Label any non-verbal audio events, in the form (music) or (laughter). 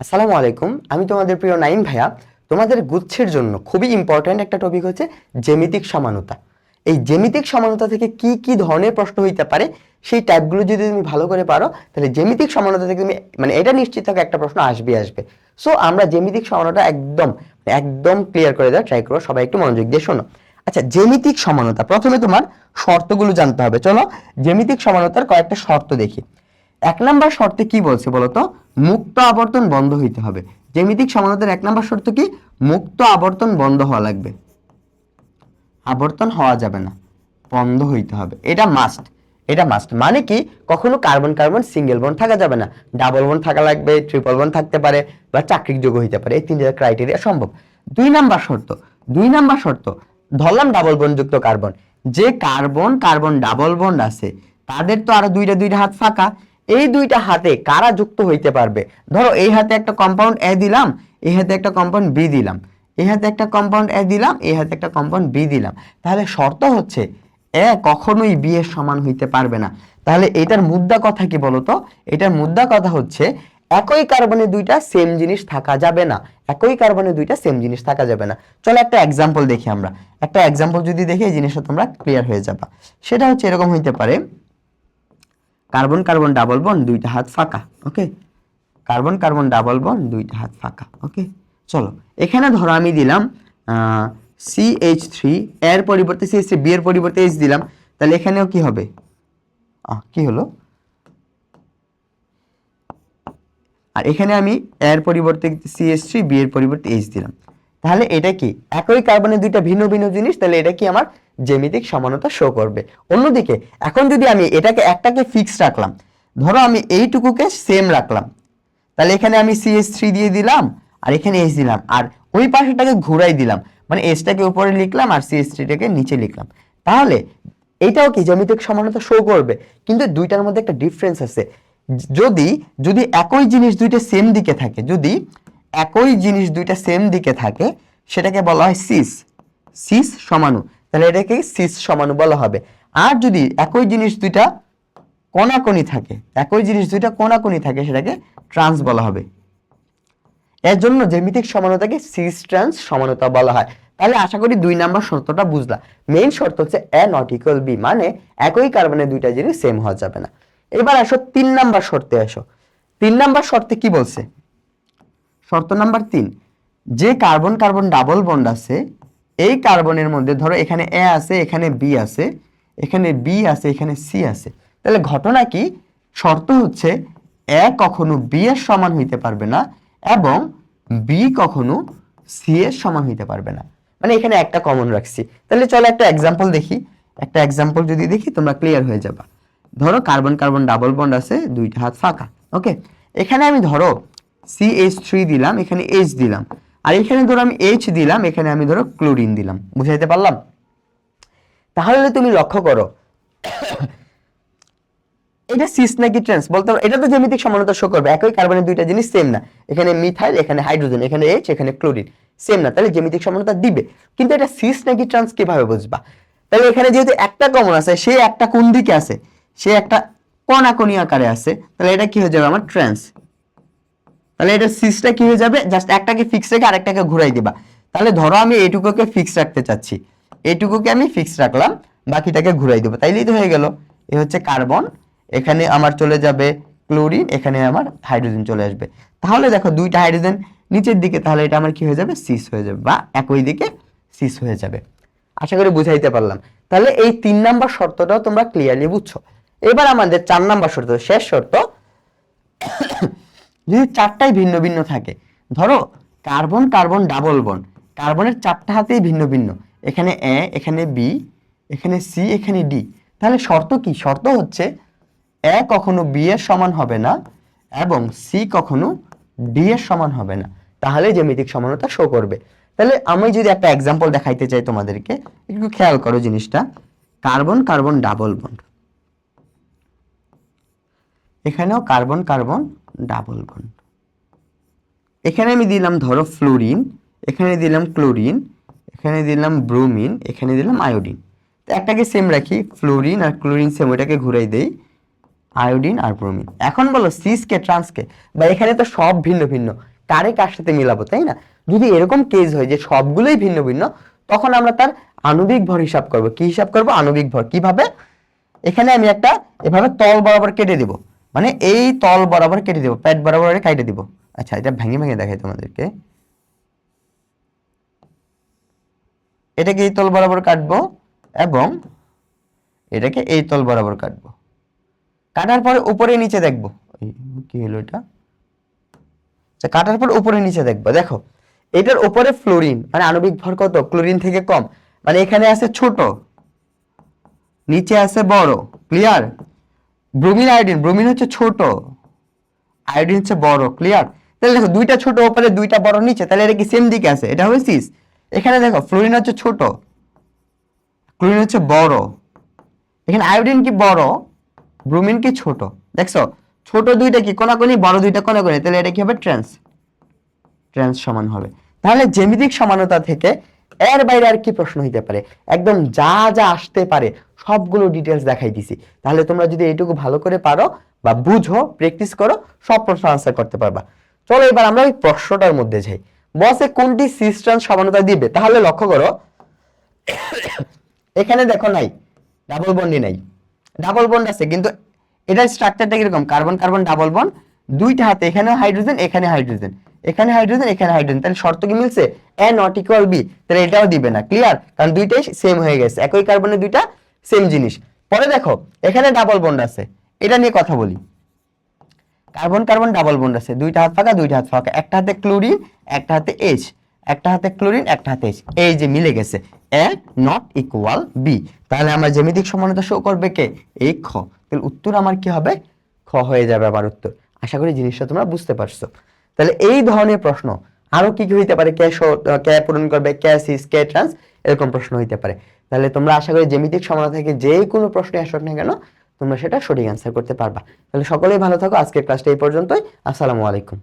আসসালামু আলাইকুম। আমি তোমাদের প্রিয় নাইম ভাইয়া। তোমাদের গুচ্ছের জন্য খুবই ইম্পর্ট্যান্ট একটা টপিক হচ্ছে জ্যামিতিক সমানতা। এই জ্যামিতিক সমানতা থেকে কি কি ধরনের প্রশ্ন হইতে পারে সেই টাইপগুলো যদি তুমি ভালো করে পারো, তাহলে জ্যামিতিক সমানতা থেকে তুমি মানে এটা নিশ্চিত থাকো একটা প্রশ্ন আসবে আসবে। সো আমরা জ্যামিতিক সমানতা একদম একদম ক্লিয়ার করে দেওয়ার ট্রাই করো সবাই একটু মনোযোগ দিয়ে শোনো। আচ্ছা জ্যামিতিক সমানতা। প্রথমে তোমার শর্তগুলো জানতে হবে। চলো, জ্যামিতিক সমানতার কয়েকটা শর্ত দেখি। এক নাম্বার শর্তে কি বলছে বলতো? মুক্ত আবর্তন বন্ধ হইতে হবে। জ্যামিতিক সমানতার এক নাম্বার শর্ত কি? মুক্ত আবর্তন বন্ধ হওয়া লাগবে। আবর্তন হওয়া যাবে না। বন্ধ হইতে হবে। এটা মাস্ট এটা মাস্ট মানে কি? কখনো কার্বন কার্বন সিঙ্গেল বন্ড থাকা যাবে না। ডাবল বন্ড থাকা লাগবে ট্রিপল বন থাকতে পারে বা চাকরির যোগ্য হইতে পারে। এই তিনটা ক্রাইটেরিয়া সম্ভব। দুই নাম্বার শর্ত। দুই নাম্বার শর্ত। ধরলাম ডাবল বন্ড যুক্ত কার্বন যে কার্বন কার্বন ডাবল বন্ড আছে, তাদের তো আরও দুইটা দুইটা হাত ফাঁকা। এই দুইটা হাতে কারা যুক্ত হইতে পারবে? ধরো, এই হাতে একটা কম্পাউন্ড এ দিলাম, এই হাতে একটা কম্পাউন্ড বি দিলাম। এই হাতে একটা কম্পাউন্ড এ দিলাম, এই হাতে একটা কম্পাউন্ড বি দিলাম। তাহলে শর্ত হচ্ছে এ কখনোই বি এর সমান হইতে পারবে না। তাহলে এটার মুদ্রা কথা কি বলতো? এটার মুদ্রা কথা হচ্ছে, একই কার্বনে দুইটা সেম জিনিস থাকা যাবে না। একই কার্বনে দুইটা সেম জিনিস থাকা যাবে না। চলো একটা এক্সাম্পল দেখি আমরা। একটা এক্সাম্পল যদি দেখি, এই জিনিসটা তোমরা ক্লিয়ার হয়ে যাবা। সেটা হচ্ছে এরকম হইতে পারে কার্বন কার্বন ডাবল বন দুইটা হাত ফাঁকা ওকে কার্বন কার্বন ডাবল বন দুইটা হাত ফাঁকা ওকে চলো, এখানে ধরো আমি দিলাম সি এইচ থ্রি এর পরিবর্তে সি এইচ থ্রি বি এর পরিবর্তে এইচ দিলাম, তাহলে এখানেও কি হবে? কি হলো? আর এখানে আমি এর পরিবর্তে সি এইচ থ্রি বি এর পরিবর্তে এইচ দিলাম। তাহলে এটা কি? একই কার্বনের দুইটা ভিন্ন ভিন্ন জিনিস, তাহলে এটা কি আমার জ্যামিতিক সমানতা শো করবে? অন্যদিকে, এখন যদি আমি এটাকে একটাকে ফিক্স রাখলাম, ধরো আমি এইটুকুকে সেম রাখলাম, তাহলে এখানে আমি সিএস থ্রি দিয়ে দিলাম, আর এখানে এস দিলাম, আর ওই পাশেটাকে ঘুরাই দিলাম মানে এসটাকে উপরে লিখলাম আর সিএস থ্রিটাকে নিচে লিখলাম। তাহলে এটাও কি জ্যামিতিক সমানতা শো করবে? কিন্তু দুইটার মধ্যে একটা ডিফারেন্স আছে। যদি যদি একই জিনিস দুইটা সেম দিকে থাকে, যদি একই জিনিস দুইটা সেম দিকে থাকে, সেটাকে বলা হয় সিস সিস সমানু। তাহলে এটাকে সিস সমানু বলা হবে। আর যদি একই জিনিস দুইটা কোনাকুনি থাকে, একই জিনিস দুইটা কোনাকুনি থাকে, সেটাকে ট্রান্স বলা হবে। এর জন্য জ্যামিতিক সমানতাকে সিস ট্রান্স সমানতা বলা হয়। তাহলে আশা করি দুই নাম্বার শর্তটা বুঝলা। মেইন শর্ত হচ্ছে এ নট ইকুয়াল বি মানে একই কার্বনের দুইটা জিনিস সেম হওয়া যাবে না। এবার আসো তিন নাম্বার শর্তে আসো। তিন নাম্বার শর্তে কি বলছে? শর্ত নাম্বার তিন, যে কার্বন কার্বন ডাবল বন্ড আছে, এই কার্বনের মধ্যে ধরো এখানে এ আছে, এখানে বি আছে, এখানে বি আছে, এখানে সি আছে। তাহলে ঘটনা কি? শর্ত হচ্ছে এ কখনো বি এর সমান হইতে পারবে না এবং বি কখনো সি এর সমান হইতে পারবে না। মানে এখানে একটা কমন রাখছি। তাহলে চলো একটা এক্সাম্পল দেখি। একটা এক্সাম্পল যদি দেখি, তোমরা ক্লিয়ার হয়ে যাবা। ধরো কার্বন কার্বন ডাবল বন্ড আছে, দুইটা হাত ফাঁকা ওকে এখানে আমি ধরো সি এইচ থ্রি দিলাম, এখানে এইচ দিলাম। আর এখানে ধরো আমি এইচ দিলাম, এখানে আমি ধরো ক্লোরিন দিলাম। বুঝাইতে পারলাম? তাহলে তুমি লক্ষ্য করো, এটা সিস নাকি ট্রান্স বলতে পারো, এটা তো জ্যামিতিক সমানতা শো করবে। একই কার্বনের দুইটা জিনিস সেম না। এখানে মিথাইল এখানে হাইড্রোজেন এখানে এইচ এখানে ক্লোরিন সেম না। তাহলে জ্যামিতিক সমানতা দিবে। কিন্তু এটা সিস নাকি ট্রান্স কীভাবে বুঝবা? তাহলে এখানে যেহেতু একটা কমন আছে, সে একটা কোন দিকে আছে? সে একটা কণাকণি আকারে আছে। তাহলে এটা কি হয়ে যাবে? আমার ট্রান্স তাহলে এটা সিসটা কি হয়ে যাবে? জাস্ট একটাকে ফিক্স রেখে আরেকটাকে ঘুরাই দিবা। তাহলে ধরো আমি এটুকুকে ফিক্স রাখতে চাচ্ছি। এটুকুকে আমি ফিক্স রাখলাম, বাকিটাকে ঘুরাই দেবো। তাইলেই তো হয়ে গেল। এ হচ্ছে কার্বন এখানে আমার চলে যাবে ক্লোরিন এখানে আমার হাইড্রোজেন চলে আসবে। তাহলে দেখো দুইটা হাইড্রোজেন নিচের দিকে, তাহলে এটা আমার কি হয়ে যাবে? সিস হয়ে যাবে বা একই দিকে সিস হয়ে যাবে। আশা করি বুঝাইতে পারলাম। তাহলে এই তিন নাম্বার শর্তটাও তোমরা ক্লিয়ারলি বুঝছ। এবার আমাদের চার নাম্বার শর্ত, শেষ শর্ত। যদি চারটাই ভিন্ন ভিন্ন থাকে। ধরো, কার্বন কার্বন, ডাবল বন। কার্বনের চারটা হাতেই ভিন্ন ভিন্ন। এখানে এ, এখানে বি, এখানে সি, এখানে ডি। তাহলে শর্ত কি? শর্ত হচ্ছে এ কখনো বি এর সমান হবে না এবং সি কখনো ডি এর সমান হবে না। তাহলে জ্যামিতিক সমানতা শো করবে। তাহলে আমি যদি একটা এক্সাম্পল দেখাইতে চাই তোমাদেরকে, একটু খেয়াল করো জিনিসটা। কার্বন কার্বন, ডাবল বন্ড এখানেও কার্বন কার্বন ডাবল বন্ড এখানে আমি দিলাম ধরো ফ্লোরিন এখানে দিলাম ক্লোরিন এখানে দিলাম ব্রোমিন এখানে দিলাম আয়োডিন তো একটাকে সেম রাখি ফ্লোরিন আর ক্লোরিন সেম ওইটাকে ঘুরাই দেই আয়োডিন আর ব্রোমিন এখন বলো সিসকে ট্রান্সকে বা এখানে তো সব ভিন্ন ভিন্ন, কারে কার সাথে মিলাবো, তাই না? যদি এরকম কেস হয় যে সবগুলোই ভিন্ন ভিন্ন, তখন আমরা তার আণবিক ভর হিসাব করব। কি হিসাব করব? আণবিক ভর। কীভাবে? এখানে আমি একটা এভাবে তল বরাবর কেটে দিব। মানে এই তল বরাবর কেটে দিব, প্যাট বরাবর কেটে দিব। আচ্ছা এটা ভেঙে ভেঙে দেখাই তোমাদেরকে। এটাকে এই তল বরাবর কাটবো এবং এটাকে এই তল বরাবর কাটবো। কাটার পরে উপরে নিচে দেখব। কি হলো এটা? আচ্ছা কাটার পর উপরে নিচে দেখব। দেখো, এটার উপরে ফ্লোরিন মানে আণবিক ভর কত? ক্লোরিন থেকে কম। মানে এখানে আছে ছোট, নিচে আছে বড় ক্লিয়ার ব্রোমিন আয়োডিন ব্রোমিন হচ্ছে ছোট। আয়োডিন হচ্ছে বড় ক্লিয়ার তাহলে দেখো, দুইটা ছোট উপরে দুইটা বড় নিচে, তাহলে এটা কি সেম দিকে আছে? এটা হবে সিস এখানে দেখো ফ্লোরিন হচ্ছে ছোট ক্লোরিন হচ্ছে বড়। এখানে আয়োডিন কি বড় ব্রোমিন কি ছোট। দেখছ? ছোট দুইটা কি? কোনাকুনি, বড় দুইটা কোনাকুনি। তাহলে এটা কি হবে? ট্রান্স ট্রান্স সমান হবে। তাহলে জ্যামিতিক সমানতা থেকে এর বাইরে আর কি প্রশ্ন হইতে পারে? একদম যা যা আসতে পারে সবগুলো ডিটেলস দেখাই দিছি। তাহলে তোমরা যদি এইটুকু ভালো করে পারো বা বুঝো প্র্যাকটিস করো, সব প্রশ্ন আনসার করতে পারবা। চলো এবার আমরা ওই প্রশ্নটার মধ্যে যাই। বসে কোনটি সিস্টেম সমানতা দিবে? তাহলে লক্ষ্য করো। (coughs) এখানে দেখো নাই ডাবল বন্ডই নাই। ডাবল বন্ড আছে, কিন্তু এটার স্ট্রাকচারটা কীরকম? কার্বন কার্বন ডাবল বন্ড দুইটা হাতে এখানে হাইড্রোজেন এখানে হাইড্রোজেন এখানে হাইড্রোজেন এখানে হাইড্রোজেন তাহলে শর্ত কি মিলছে? এ নট ইকুয়াল বি তাহলে এটাও দিবে না ক্লিয়ার কারণ দুইটাই সেম হয়ে গেছে। একই কার্বনের দুইটা সেম জিনিস। পরে দেখো, এখানে ডাবল বন্ড আছে। এটা নিয়ে কথা বলি। কার্বন কার্বন ডাবল বন্ড আছে। দুইটা হাত ফাঁকা, দুইটা হাত ফাঁকা। একটা হাতে ক্লোরিন একটা হাতে এইচ একটা হাতে ক্লোরিন একটা হাতে এইচ এই যে মিলে গেছে। এ নট ইকুয়াল বি তাহলে আমার জ্যামিতিক সমানতা শো করবে কে? এই খ। তাহলে উত্তর আমার কি হবে? খ হয়ে যাবে আমার উত্তর। আশা করি জিনিসটা তোমরা বুঝতে পারছ। তাহলে এই ধরনের প্রশ্ন। আরও কি কি হইতে পারে? কে শো- কে পূরণ করবে? কে সিস কে ট্রান্স এরকম প্রশ্ন হইতে পারে। তাহলে তোমরা আশা করি জ্যামিতিক সমানা থেকে যে কোনো প্রশ্নে আসুক না কেন, তোমরা সেটা সঠিক অ্যান্সার করতে পারবা। তাহলে সকলেই ভালো থাকো। আজকের ক্লাসটা এই পর্যন্তই। আসসালামু আলাইকুম।